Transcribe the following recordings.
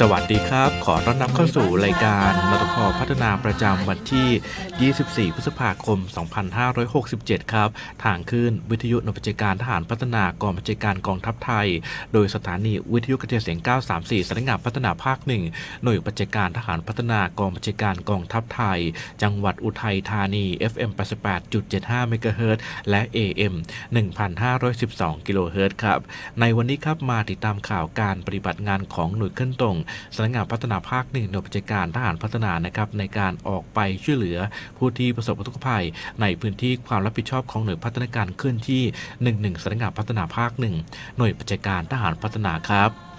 สวัสดีครับ ขอต้อนรับเข้าสู่รายการนตพพัฒนาประจำวันที่ 24 พฤษภาคม 2567 ครับ ทางขึ้นวิทยุหน่วยบัญชาการทหารพัฒนากองบัญชาการกองทัพไทย โดยสถานีวิทยุกระจายเสียง 934สำนักงานพัฒนาภาคหนึ่งหน่วยบัญชาการทหารพัฒนากองบัญชาการกองทัพไทย จังหวัดอุทัยธานี FM 88.75เมกะเฮิรตซ์และ AM 1,512 กิโลเฮิรตซ์ครับ ในวันนี้ครับมาติดตามข่าวการปฏิบัติงานของหน่วยขึ้นตรงสำนักงานพัฒนาภาคหนึ่งหน่วยบัญชาการทหารพัฒนานะครับในการออกไปช่วยเหลือผู้ที่ประสบอุทกภัย ในพื้นที่ความรับผิดชอบของหน่วยพัฒนาการเคลื่อนที่ 11สำนักงานพัฒนาภาคหนึ่งหน่วยบัญชาการทหารพัฒนาครับ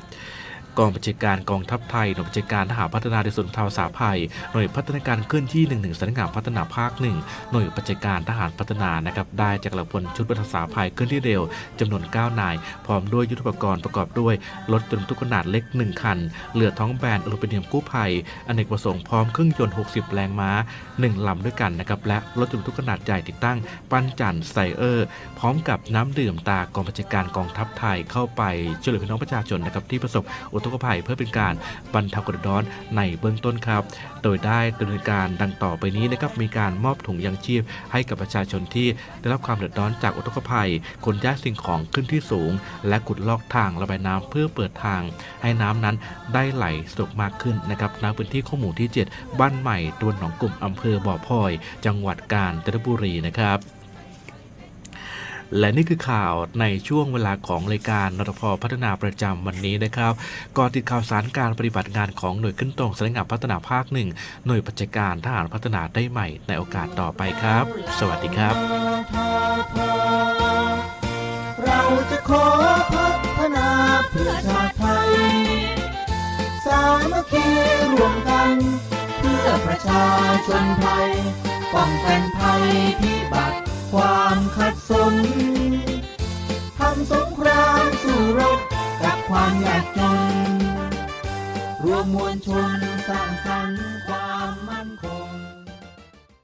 กองบัญชาการกองทัพไทยหน่วยบัญชาการทหารพัฒนาในส่วนทาสาภัยหน่วยพัฒนาการเคลื่อนที่11สำนักงานพัฒนาภาคหนึ่งหน่วยบัญชาการทหารพัฒนานะครับได้จากกำลังพลชุดพัฒนาสาภัยเคลื่อนที่เร็วจำนวน 9 นาย พร้อมด้วยยุทธปกรณ์ประกอบด้วยรถยนต์ทุกขนาดเล็ก 1 คันเรือท้องแบนอลูมิเนียมกู้ภัยอเนกประสงค์พร้อมเครื่องยนต์ 60 แรงม้า 1ลำด้วยกันนะครับและรถยนต์ทุกขนาดใหญ่ติดตั้งปั้นจันทร์ไซเออร์พร้อมกับน้ำดื่มตากองบัญชาการกองทัพไทยเข้าไปช่วยเหลือพี่น้องประชาชนนะครับที่ประสบอุทกภัย เพื่อเป็นการบรรเทากระร้อนในเบื้องต้นครับ โดยได้ดำเนินการดังต่อไปนี้นะครับมีการมอบถุงยังชีพ ให้กับประชาชนที่ได้รับความเดือดร้อนจากอุทกภัยขนย้ายสิ่งของขึ้นที่สูง และขุดลอกทางระบายน้ำเพื่อเปิดทาง ให้น้ำนั้นได้ไหลสะดวกมากขึ้นนะครับณพื้นที่ข้อมู่ที่ 7 บ้านใหม่ตำบลหนองกลุ่มอำเภอบ่อพลอย จังหวัดกาญจนบุรีนะครับ และนี่คือข่าวในช่วงเวลาของรายการนทพพัฒนาประจำวันนี้นะครับก่อติดข่าวสารการปฏิบัติงานของหน่วยขึ้นตรงสำนักงานพัฒนาภาคหนึ่งหน่วยปัจการทหารพัฒนาได้ใหม่ในโอกาสต่อไปครับ สวัสดีครับ เราจะขอพัฒนาเพื่อชาติไทย สามัคคีรวมกัน เพื่อประชาชนไทยป้องกันภัยพิบัติ ความขัดสนทำสงครามสู้รบกับความยากจน รวมมวลชนสร้างสรรค์ความมั่นคง